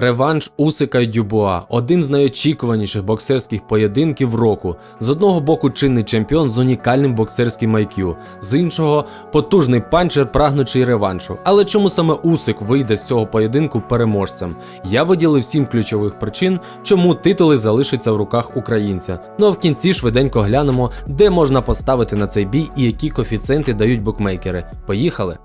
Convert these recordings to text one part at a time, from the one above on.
Реванш Усика й Дюбуа один з найочікуваніших боксерських поєдинків року. З одного боку чинний чемпіон з унікальним боксерським IQ, з іншого потужний панчер, прагнучий реваншу. Але чому саме Усик вийде з цього поєдинку переможцем? Я виділив сім ключових причин, чому титули залишаться в руках українця. Ну а в кінці швиденько глянемо, де можна поставити на цей бій і які коефіцієнти дають букмекери. Поїхали!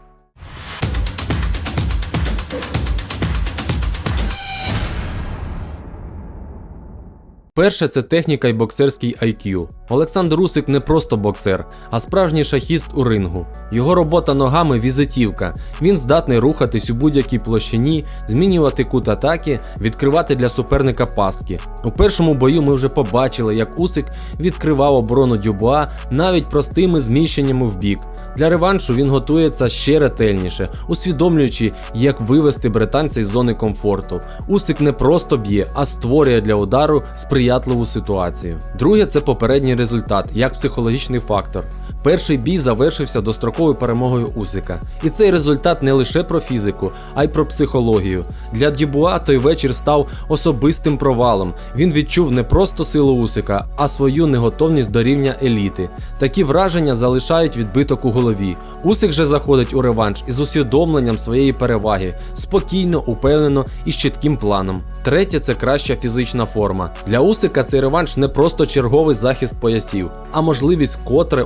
Перше це техніка і боксерський IQ. Олександр Усик не просто боксер, а справжній шахіст у рингу. Його робота ногами візитівка. Він здатний рухатись у будь-якій площині, змінювати кут атаки, відкривати для суперника пастки. У першому бою ми вже побачили, як Усик відкривав оборону Дюбуа навіть простими зміщеннями в бік. Для реваншу він готується ще ретельніше, усвідомлюючи, як вивести британця із зони комфорту. Усик не просто б'є, а створює для удару сприятливу ситуацію. Друге це попередній результат, як психологічний фактор. Перший бій завершився достроковою перемогою Усика. І цей результат не лише про фізику, а й про психологію. Для Дюбуа той вечір став особистим провалом. Він відчув не просто силу Усика, а свою неготовність до рівня еліти. Такі враження залишають відбиток у голові. Усик же заходить у реванш із усвідомленням своєї переваги, спокійно, упевнено і з чітким планом. Третє це краща фізична форма. Для Усика цей реванш не просто черговий захист поясів, а можливість котре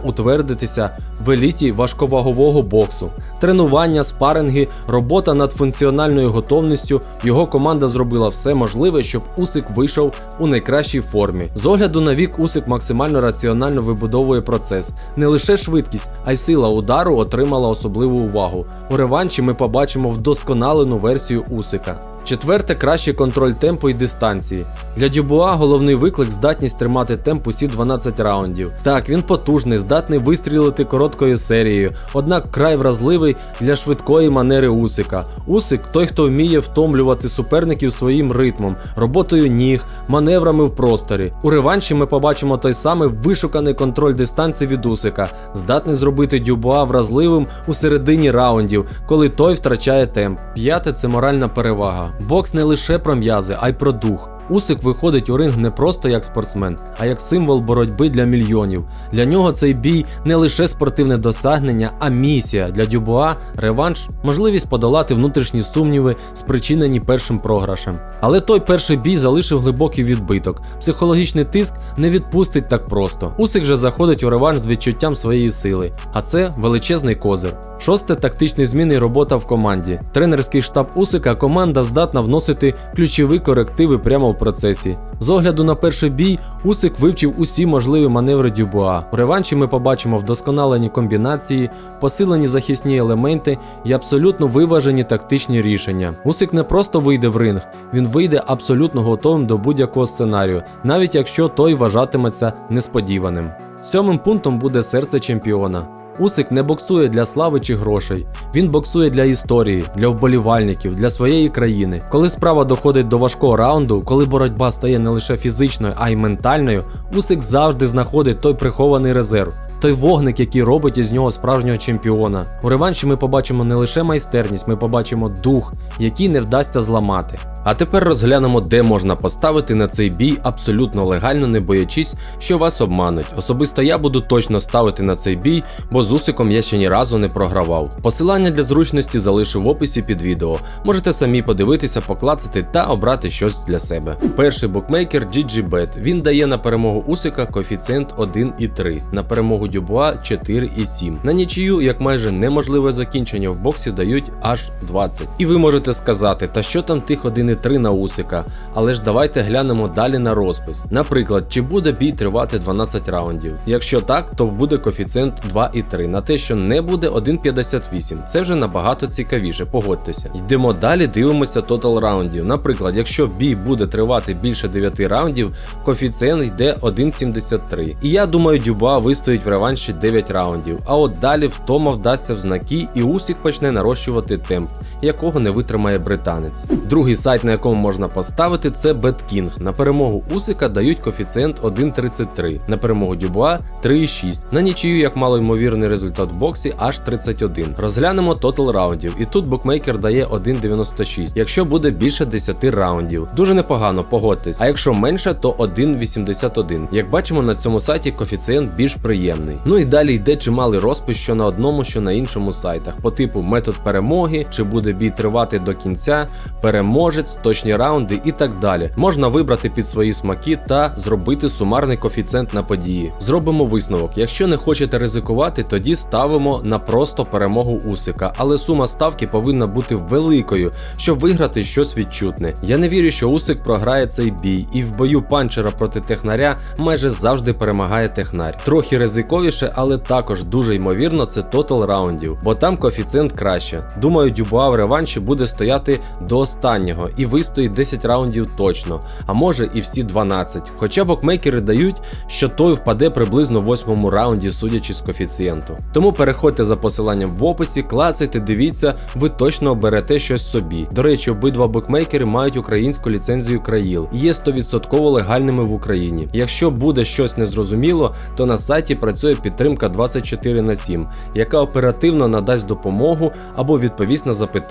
утвердитися в еліті важковагового боксу. Тренування, спаринги, робота над функціональною готовністю. Його команда зробила все можливе, щоб Усик вийшов у найкращій формі. З огляду на вік Усик максимально раціонально вибудовує процес. Не лише швидкість, а й сила удару отримала особливу увагу. У реванші ми побачимо вдосконалену версію Усика. Четверте кращий контроль темпу і дистанції. Для Дюбуа головний виклик здатність тримати темп усі 12 раундів. Так, він потужний, здатний вистрілити короткою серією, однак край вразливий для швидкої манери Усика. Усик той, хто вміє втомлювати суперників своїм ритмом, роботою ніг, маневрами в просторі. У реванші ми побачимо той самий вишуканий контроль дистанції від Усика, здатний зробити Дюбуа вразливим у середині раундів, коли той втрачає темп. П'яте це моральна перевага. Бокс не лише про м'язи, а й про дух. Усик виходить у ринг не просто як спортсмен, а як символ боротьби для мільйонів. Для нього цей бій не лише спортивне досягнення, а місія для Дюбуа реванш, можливість подолати внутрішні сумніви, спричинені першим програшем. Але той перший бій залишив глибокий відбиток. Психологічний тиск не відпустить так просто. Усик же заходить у реванш з відчуттям своєї сили, а це величезний козир. Шосте тактичні зміни і робота в команді. Тренерський штаб Усика команда здатна вносити ключові корективи прямо в процесі. З огляду на перший бій Усик вивчив усі можливі маневри Дюбуа. У реванші ми побачимо вдосконалені комбінації, посилені захисні елементи і абсолютно виважені тактичні рішення. Усик не просто вийде в ринг, він вийде абсолютно готовим до будь-якого сценарію, навіть якщо той вважатиметься несподіваним. Сьомим пунктом буде серце чемпіона. Усик не боксує для слави чи грошей. Він боксує для історії, для вболівальників, для своєї країни. Коли справа доходить до важкого раунду, коли боротьба стає не лише фізичною, а й ментальною, Усик завжди знаходить той прихований резерв. Той вогник, який робить із нього справжнього чемпіона. У реванші ми побачимо не лише майстерність, ми побачимо дух, який не вдасться зламати. А тепер розглянемо, де можна поставити на цей бій абсолютно легально, не боячись, що вас обмануть. Особисто я буду точно ставити на цей бій, бо з Усиком я ще ні разу не програвав. Посилання для зручності залишив в описі під відео. Можете самі подивитися, поклацати та обрати щось для себе. Перший букмекер GGBet. Він дає на перемогу Усика коефіцієнт 1,3, на перемогу Дюбуа 4,7. На нічию, як майже неможливе закінчення в боксі, дають аж 20. І ви можете сказати, та що там тих 1,3 на Усика. Але ж давайте глянемо далі на розпис. Наприклад, чи буде бій тривати 12 раундів? Якщо так, то буде коефіцієнт 2,3. На те, що не буде 1,58. Це вже набагато цікавіше, погодьтеся. Йдемо далі, дивимося тотал раундів. Наприклад, якщо бій буде тривати більше 9 раундів, коефіцієнт йде 1,73. І я думаю, Дюба вистоїть в реванші 9 раундів. А от далі втома вдасться в знаки, і Усік почне нарощувати темп. Якого не витримає британець. Другий сайт, на якому можна поставити, це BetKing. На перемогу Усика дають коефіцієнт 1,33, на перемогу Дюбуа 3,6, на нічию, як малоймовірний результат в боксі, аж 31. Розглянемо тотал раундів, і тут букмекер дає 1,96, якщо буде більше 10 раундів. Дуже непогано, погодьтесь. А якщо менше, то 1,81. Як бачимо на цьому сайті, коефіцієнт більш приємний. Ну і далі йде чималий розпис, що на одному, що на іншому сайтах, по типу метод перемоги, чи буде бій тривати до кінця, переможець, точні раунди і так далі. Можна вибрати під свої смаки та зробити сумарний коефіцієнт на події. Зробимо висновок. Якщо не хочете ризикувати, тоді ставимо на просто перемогу Усика, але сума ставки повинна бути великою, щоб виграти щось відчутне. Я не вірю, що Усик програє цей бій, і в бою панчера проти технаря майже завжди перемагає технарь. Трохи ризиковіше, але також дуже ймовірно це тотал раундів, бо там коефіцієнт краще. Думаю, Дюбуа реванші буде стояти до останнього і вистоїть 10 раундів точно, а може і всі 12. Хоча букмекери дають, що той впаде приблизно в восьмому раунді, судячи з коефіцієнту. Тому переходьте за посиланням в описі, клацайте, дивіться, ви точно оберете щось собі. До речі, обидва букмекери мають українську ліцензію країл і є 100% легальними в Україні. Якщо буде щось незрозуміло, то на сайті працює підтримка 24 на 7, яка оперативно надасть допомогу або відповість на запитання.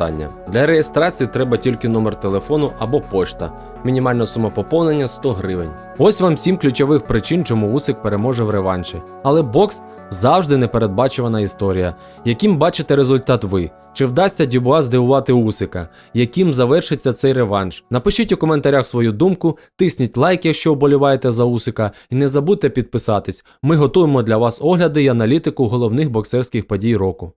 Для реєстрації треба тільки номер телефону або пошта. Мінімальна сума поповнення 100 гривень. Ось вам 7 ключових причин, чому Усик переможе в реванші. Але бокс завжди непередбачувана історія. Яким бачите результат ви? Чи вдасться Дюбуа здивувати Усика? Яким завершиться цей реванш? Напишіть у коментарях свою думку, тисніть лайк, якщо вболіваєте за Усика, і не забудьте підписатись. Ми готуємо для вас огляди і аналітику головних боксерських подій року.